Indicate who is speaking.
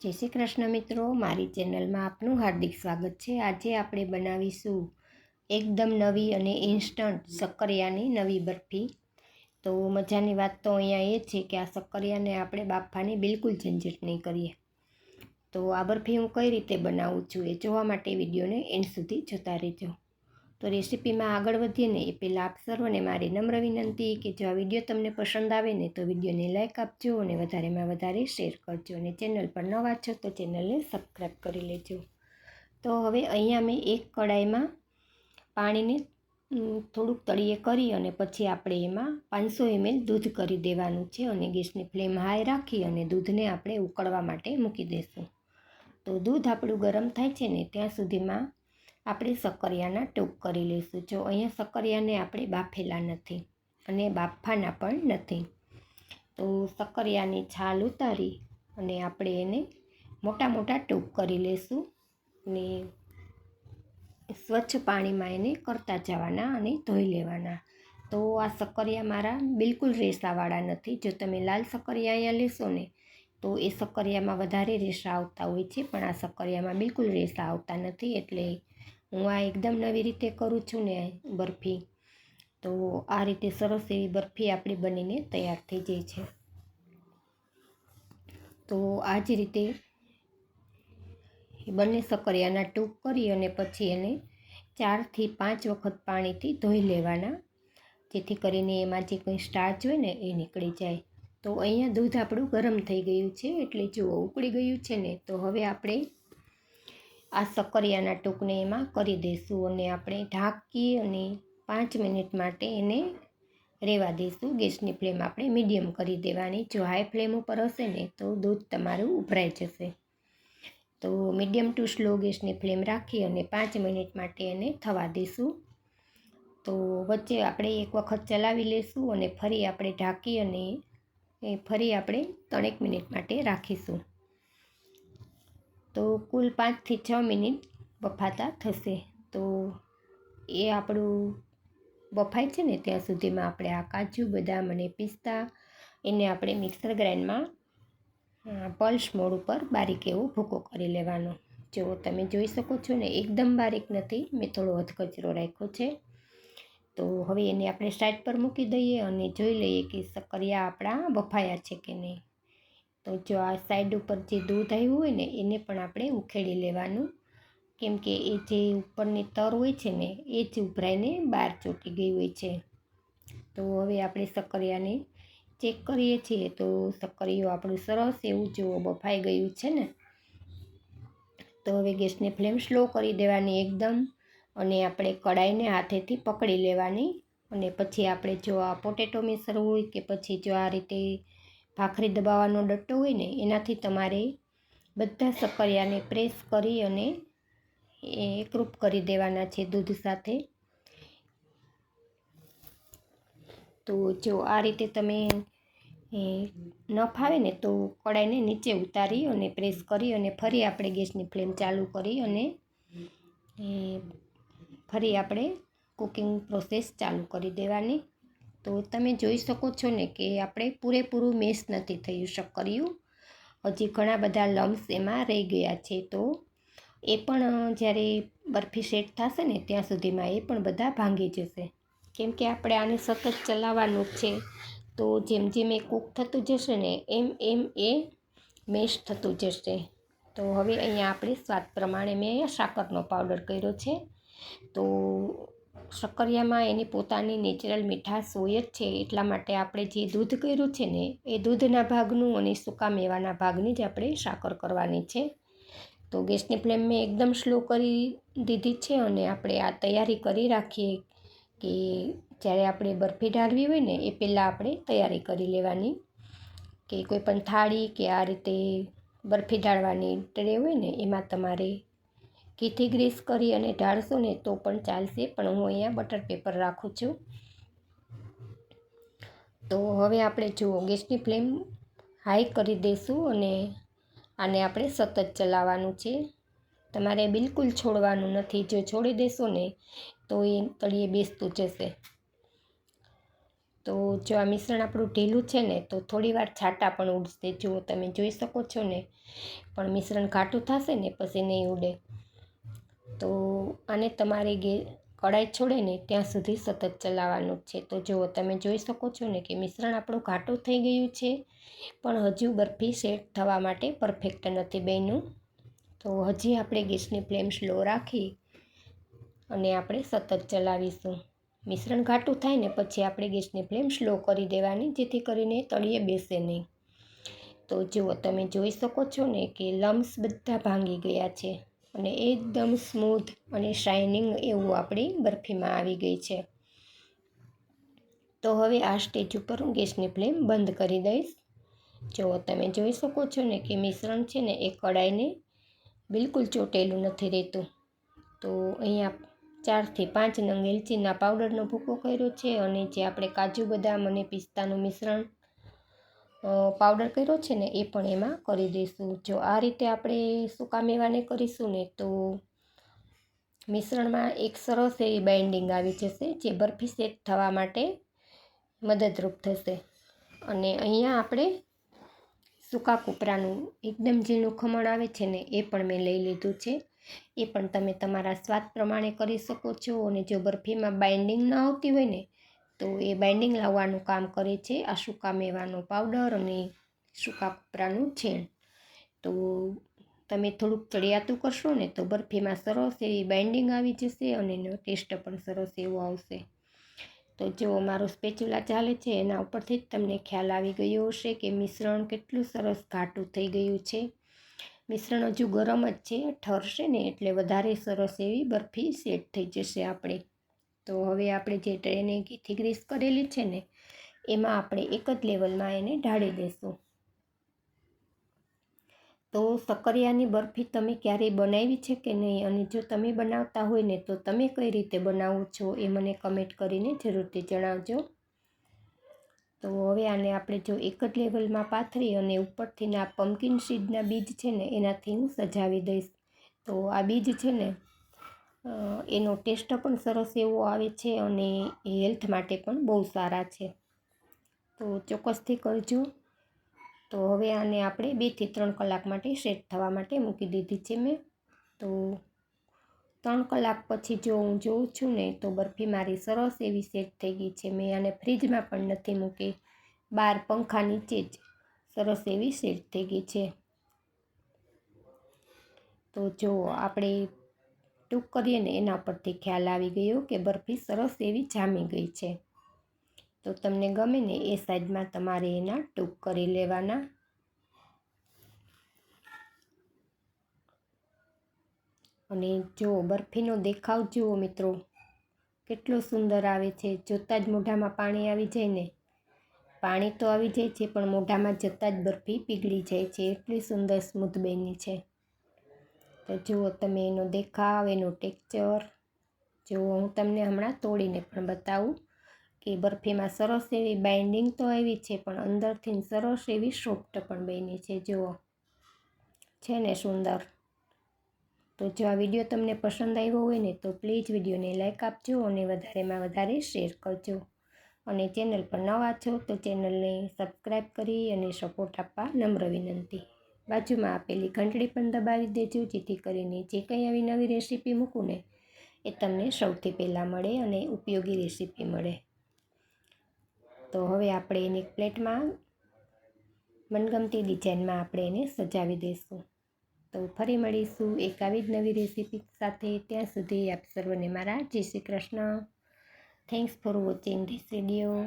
Speaker 1: જય શ્રી કૃષ્ણ મિત્રો, મારી ચેનલમાં આપનું હાર્દિક સ્વાગત છે. આજે આપણે બનાવીશું એકદમ નવી અને ઇન્સ્ટન્ટ શક્કરિયાની નવી બરફી. તો મજાની વાત તો અહીંયા એ છે કે આ શક્કરિયાને આપણે બાફવાની બિલકુલ ઝંઝટ નહીં કરીએ. તો આ બરફી હું કઈ રીતે બનાવું છું એ જોવા માટે વિડીયોને એન્ડ સુધી જોતા રહેજો. તો રેસીપીમાં આગળ વધીએ ને એ પહેલાં આપ સર્વને મારી નમ્ર વિનંતી કે જો આ વીડિયો તમને પસંદ આવે ને તો વિડીયોને લાઇક આપજો અને વધારેમાં વધારે શેર કરજો અને ચેનલ પર નવા છો તો ચેનલને સબસ્ક્રાઈબ કરી લેજો. તો હવે અહીંયા મેં એક કડાઈમાં પાણીને થોડુંક તળીએ કરી અને પછી આપણે એમાં પાંચસો એમએલ દૂધ કરી દેવાનું છે અને ગેસની ફ્લેમ હાઈ રાખી અને દૂધને આપણે ઉકળવા માટે મૂકી દઈશું તો દૂધ આપણું ગરમ થાય છે ને ત્યાં સુધીમાં આપણે સક્કરિયાના ટૂંક કરી લઈશું. જો અહીંયા સક્કરિયાને આપણે બાફેલા નથી અને બાફાના પણ નથી, તો સક્કરિયાની છાલ ઉતારી અને આપણે એને મોટા મોટા ટૂંક કરી લઈશું અને સ્વચ્છ પાણીમાં એને કરતા જવાના અને ધોઈ લેવાના. તો આ સક્કરિયા મારા બિલકુલ રેસાવાળા નથી. જો તમે લાલ સક્કરિયા અહીંયા લેશો ને, તો એ સક્કરિયામાં વધારે રેસા આવતા હોય છે, પણ આ સક્કરિયામાં બિલકુલ રેસા આવતા નથી. એટલે હું આ એકદમ નવી રીતે કરું છું ને બરફી, તો આ રીતે સરસ એવી બરફી આપણી બનીને તૈયાર થઈ જાય છે. તો આ જ રીતે બંને સકરિયાના ટૂંક કરી અને પછી એને ચારથી પાંચ વખત પાણીથી ધોઈ લેવાના, જેથી કરીને એમાં જે કંઈ સ્ટાર્ચ હોય ને એ નીકળી જાય. તો અહીંયા દૂધ આપણું ગરમ થઈ ગયું છે, એટલે જુઓ, ઉકળી ગયું છે ને, તો હવે આપણે આ સક્કરિયાના ટૂંકને એમાં કરી દઈશું અને આપણે ઢાંકી અને પાંચ મિનિટ માટે એને રહેવા દઈશું ગેસની ફ્લેમ આપણે મીડિયમ કરી દેવાની. જો હાઈ ફ્લેમ ઉપર હશે ને, તો દૂધ તમારું ઉભરાઈ જશે. તો મીડિયમ ટુ સ્લો ગેસની ફ્લેમ રાખી અને પાંચ મિનિટ માટે એને થવા દઈશું તો વચ્ચે આપણે એક વખત ચલાવી લઈશું અને ફરી આપણે ઢાંકી અને ફરી આપણે ત્રણેક મિનિટ માટે રાખીશું. તો કુલ પાંચથી છ મિનિટ બફાતા થશે. તો એ આપણું બફાય છે ને ત્યાં સુધીમાં આપણે આ કાજુ, બદામ અને પિસ્તા એને આપણે મિક્સર ગ્રાઇન્ડમાં પલ્સ મોડ ઉપર બારીક એવો ભૂકો કરી લેવાનો. જો તમે જોઈ શકો છો ને એકદમ બારીક નથી, મેં થોડો અધકચરો રાખ્યો છે. તો હવે એને આપણે સાઈડ પર મૂકી દઈએ અને જોઈ લઈએ કે સકરિયા આપણા બફાયા છે કે નહીં. તો જો આ સાઈડ ઉપર જે દૂધ આવ્યું હોય ને, એને પણ આપણે ઉખેડી લેવાનું. કેમ કે એ જે ઉપરની તર હોય છે ને, એ જ ઉભરાઈને બહાર ચોટી ગઈ હોય છે. તો હવે આપણે સક્કરિયાને ચેક કરીએ છીએ તો સક્કરિયું આપણું સરસ એવું જેવું બફાઈ ગયું છે ને, તો હવે ગેસને ફ્લેમ સ્લો કરી દેવાની એકદમ અને આપણે કડાઈને હાથેથી પકડી લેવાની. અને પછી આપણે જો આ પોટેટો મિક્સર હોય કે પછી જો આ રીતે ભાખરી દબાવવાનો ડટ્ટો હોય ને, એનાથી તમારે બધા સક્કરિયાને પ્રેસ કરી અને એકરૂપ કરી દેવાના છે દૂધ સાથે. તો જો આ રીતે તમે ન ફાવે ને, તો કડાઈને નીચે ઉતારી અને પ્રેસ કરી અને ફરી આપણે ગેસની ફ્લેમ ચાલુ કરી અને ફરી આપણે કુકિંગ પ્રોસેસ ચાલુ કરી દેવાની. તો તમે જોઈ શકો છો ને કે આપણે પૂરેપૂરું મેશ નથી થયું શક્કરિયું હજી ઘણા બધા લમ્સ એમાં રહી ગયા છે. તો એ પણ જ્યારે બરફી સેટ થશે ને ત્યાં સુધીમાં એ પણ બધા ભાંગી જશે. કેમ કે આપણે આને સતત ચલાવવાનું છે. તો જેમ જેમ એ કૂક થતું જશે ને, એમ એમ એ મેશ થતું જશે. તો હવે અહીંયા આપણે સ્વાદ પ્રમાણે મેં સાકરનો પાવડર કર્યો છે. તો શક્કરિયામાં એની પોતાની નેચરલ મીઠાશ હોય જ છે, એટલા માટે આપણે જે દૂધ કર્યું છે ને, એ દૂધના ભાગનું અને સૂકા મેવાના ભાગની જ આપણે સાકર કરવાની છે. તો ગેસની ફ્લેમ મેં એકદમ સ્લો કરી દીધી છે અને આપણે આ તૈયારી કરી રાખીએ કે જ્યારે આપણે બરફી ઢાળવી હોય ને, એ પહેલાં આપણે તૈયારી કરી લેવાની. કે કોઈ પણ થાળી કે આ રીતે બરફી ઢાળવાની ટ્રે હોય ને, એમાં તમારે ઘીથી ગ્રીસ કરી અને ઢાળશો ને તો પણ ચાલશે. પણ હું અહીંયા બટર પેપર રાખું છું. તો હવે આપણે જુઓ, ગેસની ફ્લેમ હાઈ કરી દઈશું અને આને આપણે સતત ચલાવવાનું છે. તમારે બિલકુલ છોડવાનું નથી. જો છોડી દેશો ને તો એ તળીએ બેસતું જશે. તો જો આ મિશ્રણ આપણું ઢીલું છે ને, તો થોડી વાર છાંટા પણ ઉડશે. જુઓ, તમે જોઈ શકો છો ને, પણ મિશ્રણ ઘાટું થશે ને, પછી નહીં ઉડે. તો આને તમારે ગે કડાઈ છોડે ને ત્યાં સુધી સતત ચલાવવાનું છે. તો જુઓ, તમે જોઈ શકો છો ને કે મિશ્રણ આપણું ઘાટું થઈ ગયું છે, પણ હજુ બરફી સેટ થવા માટે પરફેક્ટ નથી બન્યું. તો હજી આપણે ગેસની ફ્લેમ સ્લો રાખી અને આપણે સતત ચલાવીશું. મિશ્રણ ઘાટું થાય ને પછી આપણે ગેસની ફ્લેમ સ્લો કરી દેવાની, જેથી કરીને તળિયે બેસે નહીં. તો જુઓ, તમે જોઈ શકો છો ને કે લમ્સ બધા ભાંગી ગયા છે. અને એકદમ સ્મૂથ અને શાઇનિંગ એવું આપણી બરફીમાં આવી ગઈ છે. તો હવે આ સ્ટેજ ઉપર હું ગેસની ફ્લેમ બંધ કરી દઈશ. જો તમે જોઈ શકો છો ને કે મિશ્રણ છે ને એ કડાઈને બિલકુલ ચોટેલું નથી રહેતું. તો અહીંયા ચારથી પાંચ નંગ એલચીના પાવડરનો ભૂકો કર્યો છે અને જે આપણે કાજુ બદામ અને પિસ્તાનું મિશ્રણ પાવડર કર્યો છે ને એ પણ એમાં કરી દઈશું. જો આ રીતે આપણે સૂકા મેવાને કરીશું ને તો મિશ્રણમાં એક સરસ એવી બાઇન્ડિંગ આવી જશે, જે બરફી સેટ થવા માટે મદદરૂપ થશે. અને અહીંયા આપણે સૂકા કૂપરાનું એકદમ ઝીણું ખમણ આવે છે ને એ પણ મેં લઈ લીધું છે. એ પણ તમે તમારા સ્વાદ પ્રમાણે કરી શકો છો અને જો બરફીમાં બાઇન્ડિંગ ન આવતી હોય ને તો એ બાઇન્ડિંગ લાવવાનું કામ કરે છે. આ સૂકા મેવાનો પાવડર અને સૂકા કપરાનું છેણ તો તમે થોડુંક ચડિયાતું કરશો ને તો બરફીમાં સરસ એવી બાઇન્ડિંગ આવી જશે અને એનો ટેસ્ટ પણ સરસ એવો આવશે. તો જો મારું સ્પેચ્યુલા ચાલે છે, એના ઉપરથી જ તમને ખ્યાલ આવી ગયો હશે કે મિશ્રણ કેટલું સરસ ઘાટું થઈ ગયું છે. મિશ્રણ હજુ ગરમ જ છે, ઠરશે ને એટલે વધારે સરસ એવી બરફી સેટ થઈ જશે આપણે. તો હવે આપણે જે ટ્રેને ઘીથી ગ્રીસ કરેલી છે ને, એમાં આપણે એક જ લેવલમાં એને ઢાળી દઈશું. તો સકરિયાની બરફી તમે ક્યારેય બનાવી છે કે નહીં, અને જો તમે બનાવતા હોય ને, તો તમે કઈ રીતે બનાવો છો એ મને કમેન્ટ કરીને જરૂરથી જણાવજો. તો હવે આને આપણે જો એક જ લેવલમાં પાથરી અને ઉપરથી આ પમ્પકિન સીડના બીજ છે ને, એનાથી હું સજાવી દઈશ. તો આ બીજ છે ને એનો ટેસ્ટ પણ સરસ એવો આવે છે અને એ હેલ્થ માટે પણ બહુ સારા છે. તો ચોક્કસથી કરજો. તો હવે આને આપણે બેથી ત્રણ કલાક માટે સેટ થવા માટે મૂકી દીધી છે મેં. તો ત્રણ કલાક પછી જો હું જોઉં છું ને તો બરફી મારી સરસ એવી સેટ થઈ ગઈ છે. મેં આને ફ્રીજમાં પણ નથી મૂકી. બાર પંખા નીચે જ સરસ એવી સેટ થઈ ગઈ છે. તો જો, આપણે ટૂંક કરીએ ને એના પરથી ખ્યાલ આવી ગયો કે બરફી સરસ એવી જામી ગઈ છે. તો તમને ગમે ને એ સાઈડમાં તમારે એના ટૂંક કરી લેવાના. અને જો બરફીનો દેખાવ જુઓ મિત્રો, કેટલો સુંદર આવે છે. જોતાં જ મોઢામાં પાણી આવી જાય ને. પાણી તો આવી જાય છે, પણ મોઢામાં જતાં જ બરફી પીગળી જાય છે. એટલી સુંદર સ્મૂથ બની છે. તો જુઓ તમે એનો દેખાવ, એનું ટેક્ચર જુઓ, હું તમને હમણાં તોડીને પણ બતાવું કે બરફીમાં સરસ એવી બાઇન્ડિંગ તો આવી છે, પણ અંદરથી સરસ એવી સોફ્ટ પણ બની છે. જુઓ, છે ને સુંદર. તો જો આ વીડિયો તમને પસંદ આવ્યો હોય ને, તો પ્લીઝ વિડીયોને લાઇક આપજો અને વધારેમાં વધારે શેર કરજો. અને ચેનલ પર નવા છો તો ચેનલને સબસ્ક્રાઈબ કરી અને સપોર્ટ આપવા નમ્ર વિનંતી. બાજુમાં આપેલી ઘંટડી પણ દબાવી દેજો, જેથી કરીને જે કંઈ આવી નવી રેસીપી મૂકું ને, એ તમને સૌથી પહેલાં મળે અને ઉપયોગી રેસીપી મળે. તો હવે આપણે એને એક પ્લેટમાં, મનગમતી ડિઝાઇનમાં આપણે એને સજાવી દઈશું. તો ફરી મળીશું એક આવી જ નવી રેસીપી સાથે. ત્યાં સુધી આપ સર્વને મારા જય Shri Krishna. Thanks for watching this video